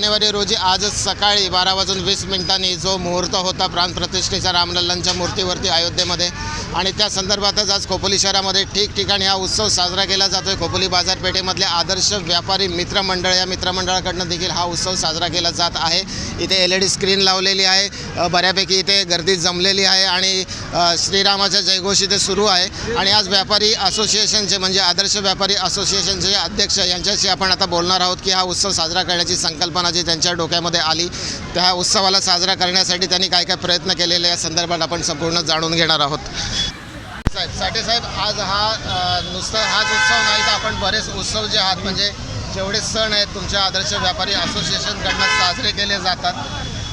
जानेवारी रोजी आजच सकाळी बारा वाजून वीस मिनिटांनी जो मुहूर्त होता प्राणप्रतिष्ठेच्या रामलल्लांच्या मूर्तीवरती अयोध्येमध्ये आणि त्या संदर्भातच आज खोपोली शहरामध्ये ठिकठिकाणी हा उत्सव साजरा केला जातोय. खोपोली बाजारपेठेमधले आदर्श व्यापारी मित्रमंडळ या मित्रमंडळाकडनं देखील हा उत्सव साजरा केला जात आहे. इथे एल ई डी स्क्रीन लावलेली आहे. बऱ्यापैकी इथे गर्दी जमलेली आहे आणि श्रीरामाच्या जयघोष इथे सुरू आहे. आणि आज व्यापारी असोसिएशनचे म्हणजे आदर्श व्यापारी असोसिएशनचे अध्यक्ष यांच्याशी आपण आता बोलणार आहोत की हा उत्सव साजरा करण्याची संकल्पना जी त्यांच्या डोक्यामध्ये आली त्या उत्सवाला साजरा करण्यासाठी त्यांनी काय काय प्रयत्न केलेले या संदर्भात आपण संपूर्ण जाणून घेणार आहोत. साठेसाहेब साहेब आज हा नुसता नुसतं हाच उत्सव नाही तर आपण बरेच उत्सव जे आहात म्हणजे जेवढे सण आहेत तुमच्या आदर्श व्यापारी असोसिएशनकडनं साजरे केले जातात.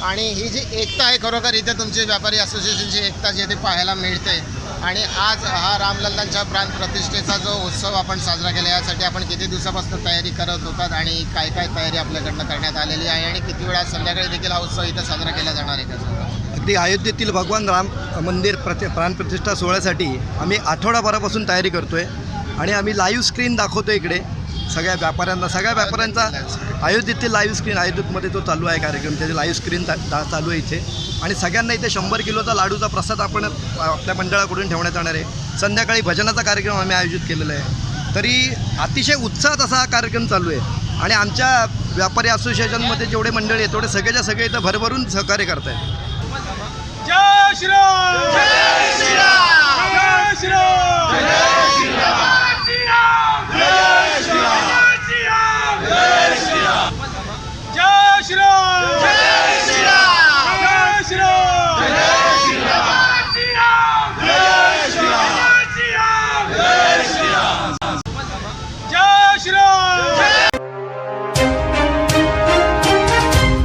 आणि ही जी एकता आहे खरोखर इथे तुमची व्यापारी असोसिएशनची एकता जी ती पाहायला मिळते. आणि आज हा रामलल्लांच्या प्राण प्रतिष्ठेचा जो उत्सव आपण साजरा केला यासाठी आपण किती दिवसापासून तयारी करत होतात आणि काय काय तयारी आपल्याकडनं करण्यात आलेली आहे आणि किती वेळा संध्याकाळी देखील हा उत्सव इथं साजरा केला जाणार आहे का? ते अयोध्येतील भगवान राम मंदिर प्रति प्राणप्रतिष्ठा सोहळ्यासाठी आम्ही आठवडाभरापासून तयारी करतो आहे आणि आम्ही लाईव्ह स्क्रीन दाखवतो इकडे. सगळ्या व्यापाऱ्यांना सगळ्या व्यापाऱ्यांचा अयोध्येतील लाईव्ह स्क्रीन अयोध्येमध्ये तो चालू आहे कार्यक्रम. त्याची लाईव्ह स्क्रीन चालू आहे इथे. आणि सगळ्यांना इथे शंभर किलोचा लाडूचा प्रसाद आपण आपल्या मंडळाकडून ठेवण्यात येणार आहे. संध्याकाळी भजनाचा कार्यक्रम आम्ही आयोजित केलेला आहे. तरी अतिशय उत्साहात असा हा कार्यक्रम चालू आहे. आणि आमच्या व्यापारी असोसिएशनमध्ये जेवढे मंडळी आहेत तेवढे सगळेच्या सगळे इथं भरभरून सहकार्य करत आहेत जय श्रीराम जय श्रीराम